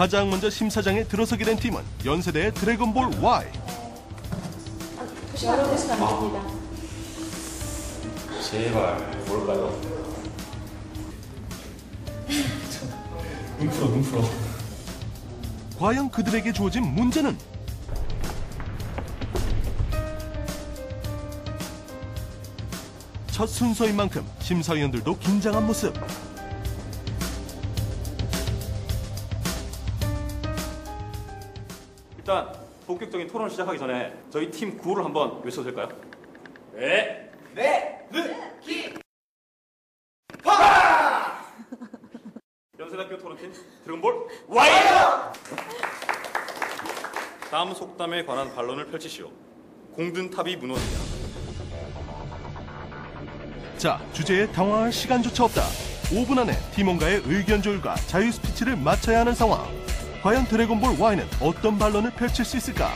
가장 먼저 심사장에 들어서게 된 팀은 연세대의 드래곤볼 Y. 열어보시면 안 됩니다. 제발 뭘까요? 눈 풀어 눈 풀어 과연 그들에게 주어진 문제는 첫 순서인 만큼 심사위원들도 긴장한 모습. 일단 본격적인 토론을 시작하기 전에 저희 팀 구호를 한번 외쳐도 될까요? 네. 네. 느끼. 파. 연세대학교 토론팀 드래곤볼 와이어. 다음 속담에 관한 반론을 펼치시오. 공든 탑이 무너지냐. 자, 주제에 당황할 시간조차 없다. 5분 안에 팀원과의 의견 조율과 자유 스피치를 마쳐야 하는 상황. 과연 드래곤볼 Y는 어떤 반론을 펼칠 수 있을까?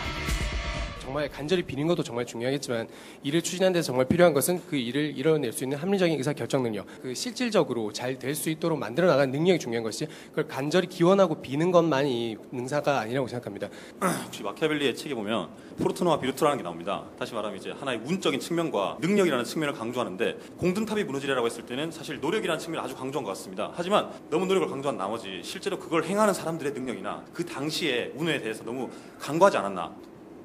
정말 간절히 비는 것도 정말 중요하겠지만 일을 추진하는 데 정말 필요한 것은 그 일을 이뤄낼 수 있는 합리적인 의사 결정 능력, 그 실질적으로 잘 될 수 있도록 만들어 나가는 능력이 중요한 것이지 그걸 간절히 기원하고 비는 것만이 능사가 아니라고 생각합니다. 혹시 마키아벨리의 책에 보면 포르투나와 비르투라는 게 나옵니다. 다시 말하면 이제 하나의 문적인 측면과 능력이라는 측면을 강조하는데 공든탑이 무너지리라고 했을 때는 사실 노력이라는 측면을 아주 강조한 것 같습니다. 하지만 너무 노력을 강조한 나머지 실제로 그걸 행하는 사람들의 능력이나 그 당시의 운에 대해서 너무 간과하지 않았나.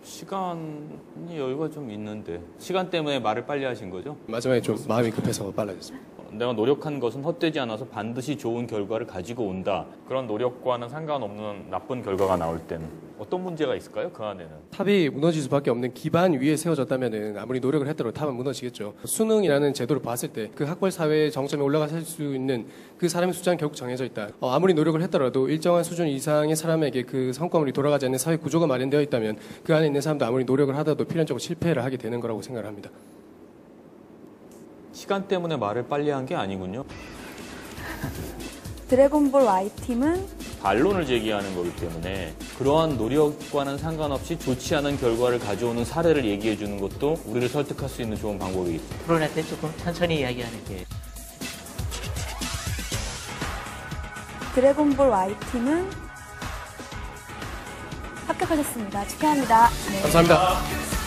시간이 여유가 좀 있는데 시간 때문에 말을 빨리 하신 거죠? 마지막에 좀 마음이 급해서 빨라졌습니다. 어, 내가 노력한 것은 헛되지 않아서 반드시 좋은 결과를 가지고 온다. 그런 노력과는 상관없는 나쁜 결과가 나올 때는 어떤 문제가 있을까요? 그 안에는 탑이 무너질 수밖에 없는 기반 위에 세워졌다면 아무리 노력을 했더라도 탑은 무너지겠죠. 수능이라는 제도를 봤을 때 그 학벌 사회의 정점에 올라갈 수 있는 그 사람의 숫자는 결국 정해져 있다. 어, 아무리 노력을 했더라도 일정한 수준 이상의 사람에게 그 성과물이 돌아가지 않는 사회 구조가 마련되어 있다면 그 안에 있는 사람도 아무리 노력을 하더라도 필연적으로 실패를 하게 되는 거라고 생각을 합니다. 시간 때문에 말을 빨리 한 게 아니군요. 드래곤볼 Y팀은 반론을 제기하는 거기 때문에 그러한 노력과는 상관없이 좋지 않은 결과를 가져오는 사례를 얘기해 주는 것도 우리를 설득할 수 있는 좋은 방법이겠죠. 토론할 때 조금 천천히 이야기하는 게 드래곤볼 Y팀은 합격하셨습니다. 축하합니다. 네. 감사합니다.